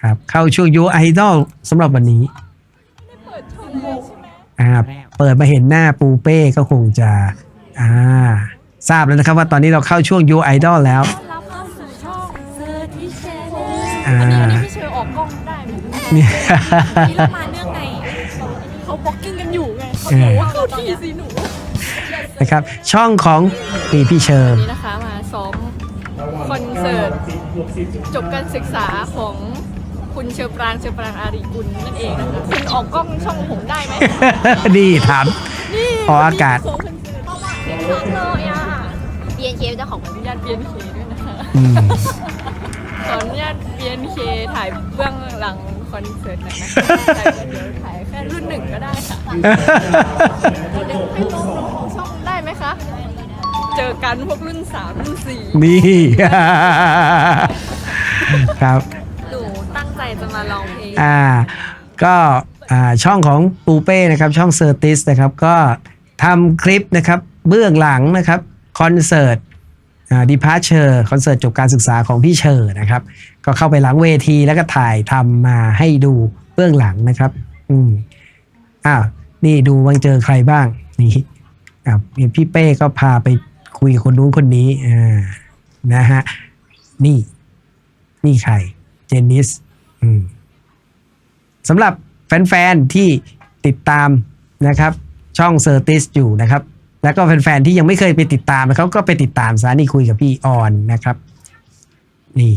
ครับเข้าช่วงยูไอดอลสำหรับวันนี้อ่าเปิดมาเห็นหน้าปูเป้ก็คงจะอ่าทราบแล้วนะครับว่าตอนนี้เราเข้าช่วงยูไอดอลแล้วรับเข้าสู่ช่องเซอร์ที่แชร์อ่าอันนี้อันนี้พี่เชอร์ออกกล้องได้ไหมนี่นี่เรามาเนื่องในเขาบล็อกกิ้งกันอยู่ไงเขาบอกว่าเข้าทีสิหนูนะครับช่องของนี่พี่เชอร์นี่นะคะมาซ้อม คอนเสิร์ตจบการศึกษาของคุณเชอปรางเชอปรางอารีกุลนั่นเองนะคะคุณออกกล้องช่องผมได้ไหมนี่ถามนี่ออกอากาศของคอนเสิร์ตเพราะว่าเด็กน้องเลยอะ BNK เจ้าของอนุญาต BNK ด้วยนะคะอืมขออนุญาต BNK ถ่ายเบื้องหลังคอนเสิร์ตหน่อยนะคะแต่เดี๋ยวถ่ายแค่รุ่นหนึ่งก็ได้ค่ะเดี๋ยวให้น้องๆของช่องได้ไหมคะ เจอกันพวกรุ่นสามรุ่นสี่นี่ ครับ หนูตั้งใจจะมาลองเพลงอ่า ก็อ่าช่องของปูเป้นะครับ ช่องเซอร์ติสนะครับ ก็ทำคลิปนะครับ เบื้องหลังนะครับ คอนเสิร์ตอ่าดีพาเชอร์คอนเสิร์ตจบการศึกษาของพี่เชอร์นะครับ ก็เข้าไปหลังเวทีแล้วก็ถ่ายทำมาให้ดูเบื้องหลังนะครับ อืมอ้าวนี่ดูวังเจอใครบ้างนี่อ่าพี่เป้ก็พาไป คุยกับคนนู้นคนนี้อ่านะฮะนี่ นี่ใคร เจนนิสสำหรับแฟนๆที่ติดตามนะครับ ช่องเซอร์ติสอยู่นะครับ แล้วก็แฟนๆที่ยังไม่เคยไปติดตามนะครับก็ไปติดตามซะนี่คุยกับพี่ออนนะครับ นี่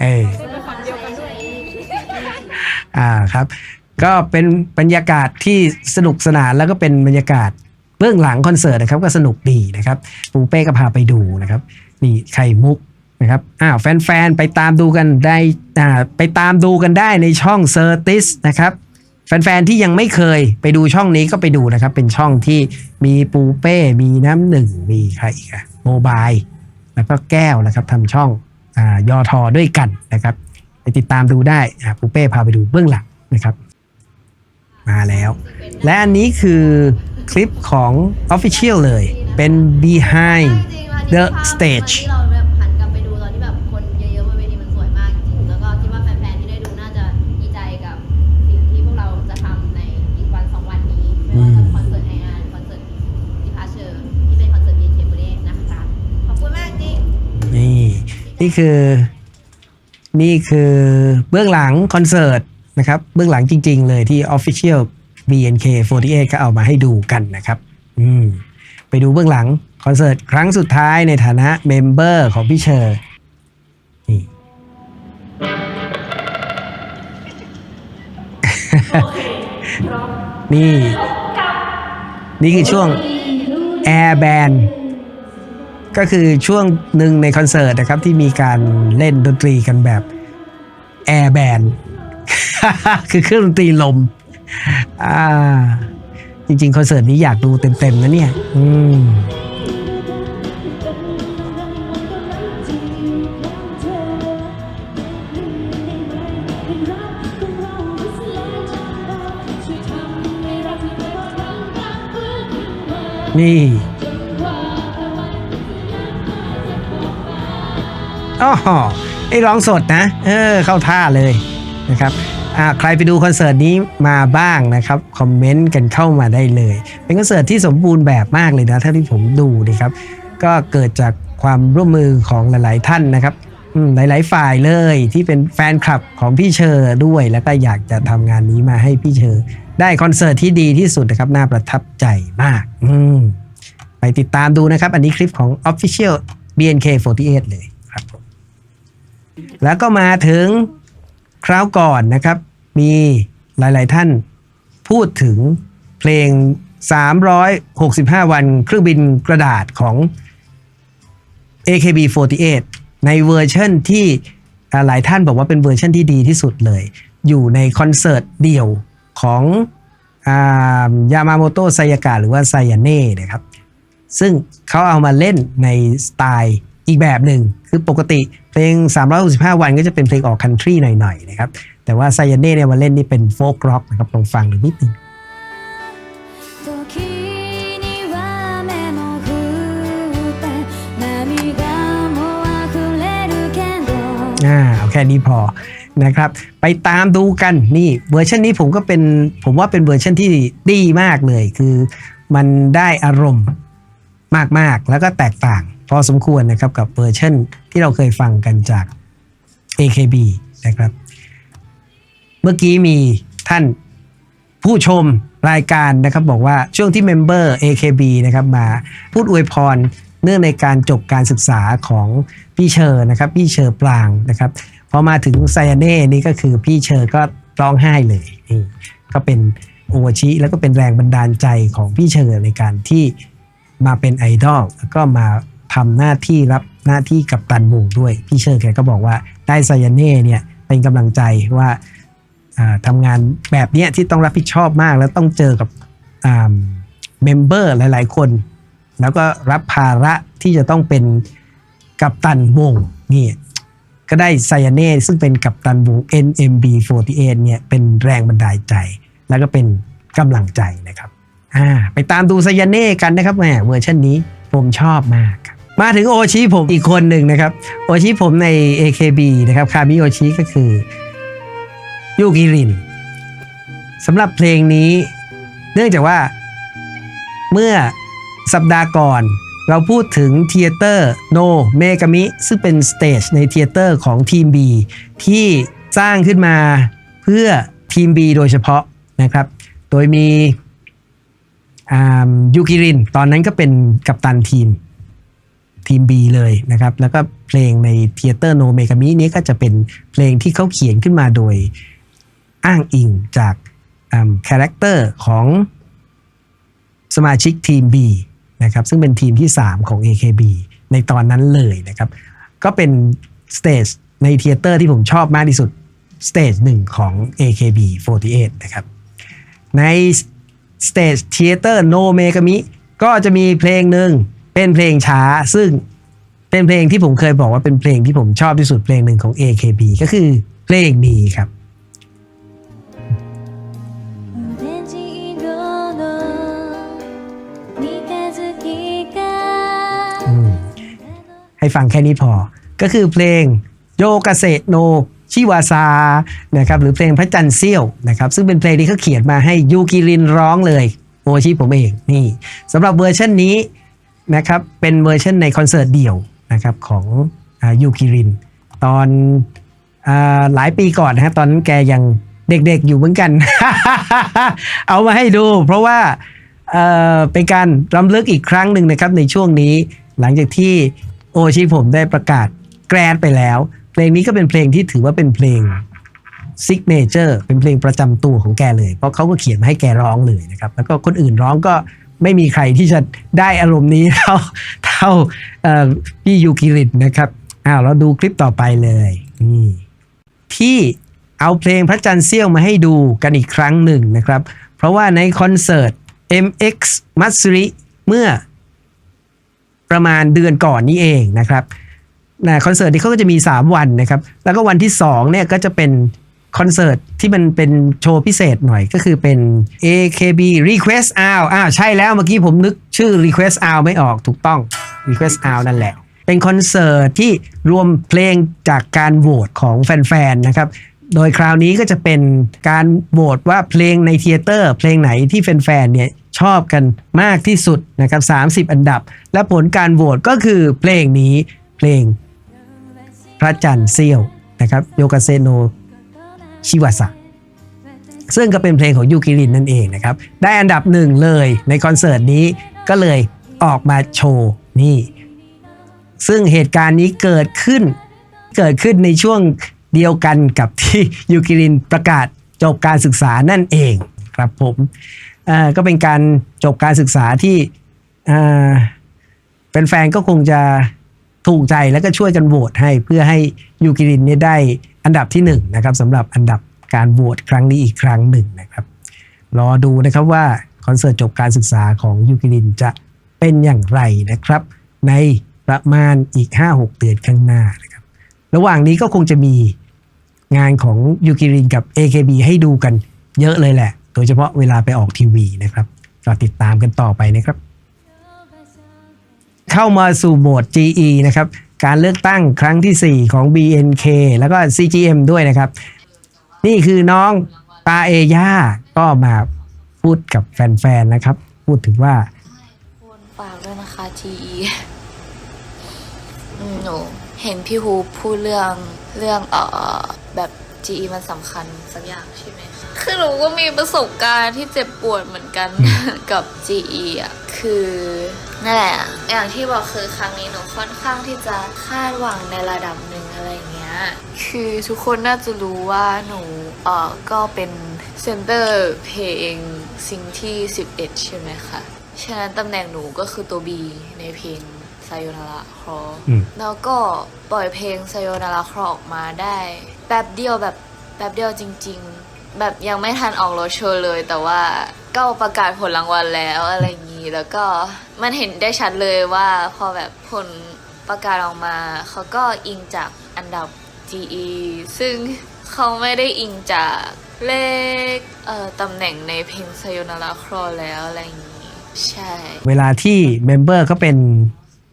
เอออ่าครับ ก็เป็นบรรยากาศที่สนุกสนานแล้วก็เป็นบรรยากาศเบื้องหลังคอนเสิร์ตนะครับก็สนุกดีนะครับปูเป้ก็พาไปดูนะครับนี่ไข่มุกนะครับอ้าวแฟนๆ ไปตามดูกันได้อ่าไปตามดูกันได้ในช่องเซอร์ติสนะครับแฟนๆ ที่ยังไม่เคยไปดูช่องนี้ก็ไปดูนะครับ เป็นช่องที่มีปูเป้ มีน้ำหนึ่ง มีใครอีกอะโมบาย แล้วก็แก้วนะครับทำช่องอายอทอด้วยกันนะครับ ไปติดตามดูได้อ่าปูเป้พาไปดูเบื้องหลังนะครับ มาแล้ว และอันนี้คือคลิปของ Official เลย เป็น behind the stage ไปดูตอนที่แบบคนเยอะๆบนเวทีมันสวยมากจริงๆแล้วก็คิดว่าแฟนๆที่ได้ดูน่าจะดีใจกับสิ่งที่พวกเราจะทำในอีกวันสองวันนี้คอนเสิร์ตไฮงานคอนเสิร์ตดิพาเชอร์ที่เป็นคอนเสิร์ตบีเคบูเดนะคะขอบคุณมากจริงนี่นี่คือ นี่คือเบื้องหลังคอนเสิร์ต นะครับเบื้องหลังจริง ๆ เลยที่ Official BNK48 ก็เอามาให้ดูกันนะครับอืมไปดูเบื้องหลังคอนเสิร์ตครั้งสุดท้ายในฐานะเมมเบอร์ของพี่เชอร์นี่นี่ นี่คือช่วง Air Band ก็คือช่วงหนึ่งในคอนเสิร์ตนะครับที่มีการเล่นดนตรีกันแบบ Air Band คือเครื่องดนตรีลม อ่า จริงๆคอนเสิร์ตนี้อยากดูเต็มๆนะเนี่ย อืมนี่อ๋อไอ้ร้องสดนะ เออ เข้าท่าเลยนะครับ ใครไปดูคอนเสิร์ตนี้มาบ้างนะครับคอมเมนต์กันเข้ามาได้เลย เป็นคอนเสิร์ตที่สมบูรณ์แบบมากเลยนะเท่าที่ผมดูนะครับ ก็เกิดจากความร่วมมือของหลาย ๆ ท่านนะครับหลาย ๆ ฝ่ายเลยที่เป็นแฟนคลับของพี่เชอร์ด้วย แล้วก็อยากจะทำงานนี้มาให้พี่เชอร์ได้คอนเสิร์ตที่ดีที่สุดนะครับน่าประทับใจมากอืไปติดตามดูนะครับ อันนี้คลิปของ Official BNK48 เลยครับ แล้วก็มาถึงคราวก่อนนะครับ มีหลาย ๆ ท่านพูดถึงเพลง 365 วันเครื่องบินกระดาษของ AKB48 ในเวอร์ชันที่หลายท่านบอกว่าเป็นเวอร์ชันที่ดีที่สุดเลย อยู่ในคอนเสิร์ตเดี่ยวของยามาโมโตไซยากะหรือว่าไซยาเน่นะครับ ซึ่งเขาเอามาเล่นในสไตล์อีกแบบหนึ่ง คือปกติเพลง 365 วันก็จะเป็นเพลงออกคันทรีหน่อย ๆ นะครับ แต่ว่าไซยเน่เนี่ยมาเล่นนี่เป็นโฟกร็อกนะครับลองฟังดูนิดนึงอ่าแค่นี้พอนะครับ ไปตามดูกันนี่เวอร์ชันนี้ผมก็เป็นผมว่าเป็นเวอร์ชันที่ดีมากเลย คือมันได้อารมณ์มากๆ แล้วก็แตกต่าง พอสมควรนะครับกับเวอร์ชันที่เราเคยฟังกันจาก AKB นะครับ เมื่อกี้มีท่านผู้ชมรายการนะครับบอกว่าช่วงที่เมมเบอร์ AKB นะครับมาพูดอวยพรเนื่องในการจบการศึกษาของพี่เชอร์นะครับ พี่เชอร์ปรางนะครับพอมาถึงไซเน่นี่ก็คือพี่เชอร์ก็ร้องไห้เลยนี่ก็เป็นโอวชิแล้วก็เป็นแรงบันดาลใจของพี่เชอร์ในการที่มาเป็นไอดอลแล้วก็มาทำหน้าที่รับหน้าที่กับตันวงด้วย พี่เชอร์แกก็บอกว่าได้ไซเน่เนี่ยเป็นกำลังใจว่า ทำงานแบบนี้ที่ต้องรับผิดชอบมาก แล้วต้องเจอกับเมมเบอร์หลาย ๆ คน แล้วก็รับภาระที่จะต้องเป็นกัปตันวงนี่ก็ได้ไซยาเน่ซึ่งเป็นกัปตันวง NMB48 เนี่ยเป็นแรงบันดาลใจ แล้วก็เป็นกำลังใจนะครับไปตามดูไซยาเน่กันนะครับแหมเวอร์ชันนี้ผมชอบมากครับมาถึงโอชิผมอีกคนหนึ่งนะครับ โอชิผมใน AKB นะครับคามิโอชิก็คือ ยูกิรินสำหรับเพลงนี้ เนื่องจากว่า เมื่อสัปดาห์ก่อน เราพูดถึงเทเตอร์โนเมกามิซึ่งเป็นสเตจในเทเตอร์ของทีม B ที่สร้างขึ้นมาเพื่อทีม B โดยเฉพาะนะครับ โดยมียูกิริน ตอนนั้นก็เป็นกัปตันทีมทีม B เลยนะครับ แล้วก็เพลงในเทเตอร์โนเมกามินี้ก็จะเป็นเพลงที่เขาเขียนขึ้นมาโดย อ้างอิงจากคาแรคเตอร์ของสมาชิกทีม B นะครับซึ่งเป็นทีมที่ 3 ของ AKB ในตอนนั้นเลยนะครับ ก็เป็นสเตจในเทเตอร์ที่ผมชอบมากที่สุดสเตจหนึ่งของ AKB48 นะครับ ในสเตจเทเตอร์โนเมกามิก็จะมีเพลงหนึ่งเป็นเพลงช้าซึ่งเป็นเพลงที่ผมเคยบอกว่าเป็นเพลงที่ผมชอบที่สุดเพลงหนึ่งของ AKB ก็คือเพลงนี้ครับ ฟังแค่นี้พอ ก็คือเพลงโยกาเซโนชิวาซานะครับหรือเพลงพระจันทร์เซี่ยวนะครับซึ่งเป็นเพลงที่เขาเขียนมาให้ยูกิรินร้องเลยโอชิผมเองนี่สำหรับเวอร์ชันนี้นะครับเป็นเวอร์ชันในคอนเสิร์ตเดี่ยวนะครับของยูกิริน ตอนอหลายปีก่อนนะฮะตอนนั้นแกยังเด็กๆอยู่เหมือนกัน เอามาให้ดู เพราะว่าเเป็นการรำลึกอีกครั้งหนึ่งนะครับในช่วงนี้หลังจากที่ โอชิผมได้ประกาศแกรนด์ไปแล้ว เพลงนี้ก็เป็นเพลงที่ถือว่าเป็นเพลงซิกเนเจอร์เป็นเพลงประจำตัวของแกเลย เพราะเขาก็เขียนมาให้แกร้องเลยนะครับ แล้วก็คนอื่นร้องก็ไม่มีใครที่จะได้อารมณ์นี้เท่าเท่าพี่ยูกิริตนะครับอ้าวเราดูคลิปต่อไปเลยนี่ที่เอาเพลงพระจันทร์เสี้ยวมาให้ดูกันอีกครั้งหนึ่งนะครับ เพราะว่าในคอนเสิร์ต MX Matsuri เมื่อ ประมาณเดือนก่อนนี้เองนะครับนะคอนเสิร์ตที่เขาก็จะมี 3 วันนะครับ แล้วก็วันที่2เนี่ยก็จะเป็นคอนเสิร์ตที่มันเป็นโชว์พิเศษหน่อยก็คือเป็น AKB Request Out อ้าวใช่แล้วเมื่อกี้ผมนึกชื่อ Request Out ไม่ออกถูกต้อง Request Out นั่นแหละ เป็นคอนเสิร์ตที่รวมเพลงจากการโหวตของแฟนๆนะครับ โดยคราวนี้ก็จะเป็นการโหวตว่าเพลงในเทเตอร์ เพลงไหนที่แฟนๆเนี่ย ชอบกันมากที่สุดนะครับ 30 อันดับ และผลการโหวตก็คือเพลงนี้เพลง พระจันทร์เซี่ยวนะครับโยกาเซโนชิวาสะซึ่งก็เป็นเพลงของยูกิรินนั่นเองนะครับ ได้อันดับหนึ่งเลยในคอนเสิร์ตนี้ก็เลยออกมาโชว์นี่ ซึ่งเหตุการณ์นี้เกิดขึ้น เกิดขึ้นในช่วงเดียวกันกับที่ยูกิรินประกาศจบการศึกษานั่นเองครับผม ก็เป็นการจบการศึกษาที่เอ่อแฟนๆก็คงจะถูกใจแล้วก็ช่วยกันโหวตให้เพื่อให้ยูกิรินเนี่ยได้อันดับที่หนึ่งนะครับสำหรับอันดับการโหวตครั้งนี้อีกครั้งหนึ่งนะครับ รอดูนะครับว่าคอนเสิร์ตจบการศึกษาของยูกิรินจะเป็นอย่างไรนะครับ ในประมาณอีก 5-6 เดือนข้างหน้านะครับ ระหว่างนี้ก็คงจะมีงานของยูกิรินกับ AKB ให้ดูกันเยอะเลยแหละ ดยเฉพาะเวลาไปออกทีวีนะครับก็ติดตามกันต่อไปนะครับ เข้ามาสู่โหมด GE นะครับ การเลือกตั้งครั้งที่ 4 ของ BNK แล้วก็ CGM ด้วยนะครับ นี่คือน้องปาเอย่าก็มาพูดกับแฟนๆนะครับ พูดถึงว่าวนฝากด้วยนะคะ TE หนูเห็นพี่ฮูพูดเรื่องเรื่องเอ่อแบบ GE มันสำคัญสักอย่างใช่ไหม คะคือหนูก็มีประสบการณ์ที่เจ็บปวดเหมือนกันกับ GE อะ คือนั่นแหละ อย่างที่บอกคือครั้งนี้หนูค่อนข้างที่จะคาดหวังในระดับหนึ่งอะไรอย่างเงี้ย คือทุกคนน่าจะรู้ว่าหนูเอ่อก็เป็นเซนเตอร์เพลงซิงที่ 11 ใช่ไหมคะ ฉะนั้นตำแหน่งหนูก็คือตัว B ในเพลงไซโยนาระครออืมแล้วก็ปล่อยเพลงไซโยนาระครอออกมาได้แป๊บเดียวแบบแป๊บเดียวจริง ๆ แบบยังไม่ทันออกรถโชว์เลย แต่ว่าก็ประกาศผลรางวัลแล้วอะไรอย่างนี้แล้วก็มันเห็นได้ชัดเลยว่าพอแบบผลประกาศออกมาเขาก็อิงจากอันดับ GE ซึ่งเขาไม่ได้อิงจากเลขเอ่อตำแหน่งในเพลงไซโยนาระครอแล้วอะไรอย่างนี้ ใช่ เวลาที่เมมเบอร์เขาเป็น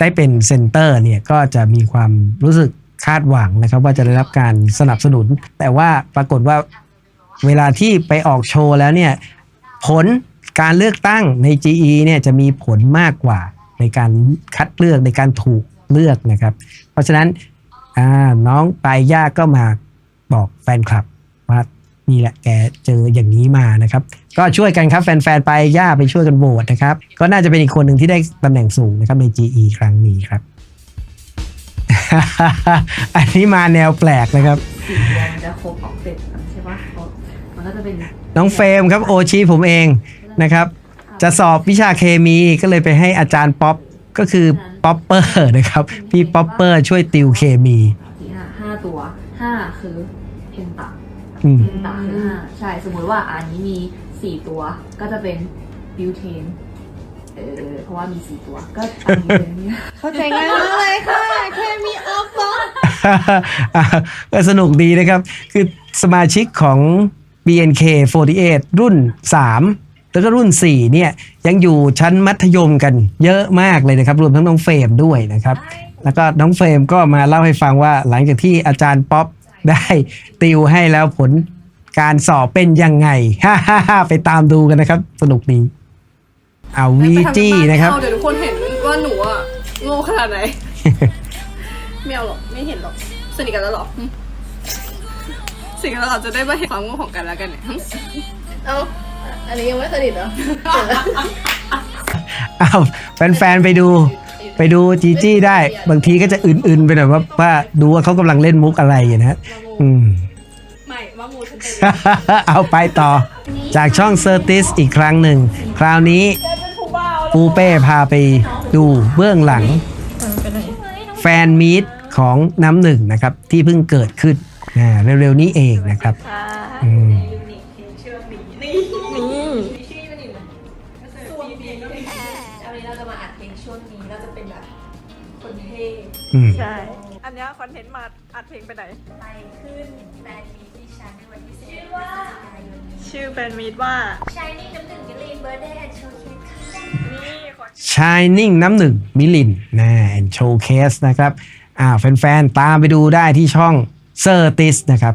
ได้เป็นเซนเตอร์เนี่ยก็จะมีความรู้สึกคาดหวังนะครับว่าจะได้รับการสนับสนุน แต่ว่าปรากฏว่า เวลาที่ไปออกโชว์แล้วเนี่ยผลการเลือกตั้งใน GE เนี่ยจะมีผลมากกว่าในการคัดเลือกในการถูกเลือกนะครับ เพราะฉะนั้นน้องปลายย่าก็มาบอกแฟนคลับว่านี่แหละแกเจออย่างนี้มานะครับ ก็ช่วยกันครับแฟนๆไปย่าไปช่วยกันโหวตนะครับ ก็น่าจะเป็นอีกคนหนึ่งที่ได้ตำแหน่งสูงนะครับใน GE ครั้งนี้ครับ อันนี้มาแนวแปลกนะครับสีเดียวมันจะครบออกเสร็จ มันก็จะเป็นน้องเฟรมครับโอชีผมเองนะครับ จะสอบวิชาเคมีก็เลยไปให้อาจารย์ป๊อปก็คือป๊อปเปอร์นะครับ พี่ป๊อปเปอร์ช่วยติวเคมีสี่ห้าห้าตัวห้าคือเพนตาอืมเพนตาคือห้าใช่สมมุติว่าอันนี้มีสี่ตัวก็จะเป็นบิวเทนเออเพราะว่ามีสี่ตัวก็อันนี้เป็นเนี่ยเข้าใจง่ายมากเลยค่ะเคมีออฟบอสอะก็สนุกดีนะครับ คือสมาชิกของ BNK48 รุ่น 3 แล้วก็รุ่น 4 เนี่ยยังอยู่ชั้นมัธยมกันเยอะมากเลยนะครับ รวมทั้งน้องเฟรมด้วยนะครับ แล้วก็น้องเฟรมก็มาเล่าให้ฟังว่าหลังจากที่อาจารย์ป๊อปได้ติวให้แล้วผลการสอบเป็นยังไงไปตามดูกันนะครับ สนุกดีเอาวีจีนะครับเอาเดี๋ยวทุกคนเห็นว่าหนูอะโง่ขนาดไหน ไม่เอาหรอก ไม่เห็นหรอก สนิทกันแล้วหรอหึ สนิทกันแล้วเราจะได้มาเห็นความโง่ของกันแล้วกันเนี่ยหึเอาอันนี้ยังไม่สนิทเหรออ้าวแฟนๆไปดู ไปดูจีจี้ได้ บางทีก็จะอื่นๆไปหน่อยว่าว่าดูว่าเขากำลังเล่นมุกอะไรอยู่นะฮะอืมไม่ว่างูฉันเป็นเอาไปต่อ จากช่องเซอร์ติสอีกครั้งหนึ่ง คราวนี้ปูเป้พาไปดูเบื้องหลัง แฟนมีตของน้ำหนึ่งนะครับ ที่เพิ่งเกิดขึ้น อ่าเร็วๆนี้เองนะครับอืมวันนี้เราจะมาอัดเพลงช่วงนี้เราจะเป็นแบบคนเท่อืม ใช่ อันเนี้ยคอนเทนต์มาอัดเพลงไปไหน ไปขึ้นแบรนด์มีที่ชั้นในวันที่สิบเอ็ดพฤศจิกายนนี้ชื่อแบรนด์มีดว่า Shining น้ำหนึ่งมิลลิเบอร์เดย์แอนด์โชว์เคสค่ะนี่ขอ Shining น้ำหนึ่งมิลินนะโชว์เคสนะครับ อ่าแฟนๆ ตามไปดูได้ที่ช่อง เซอร์ติสนะครับ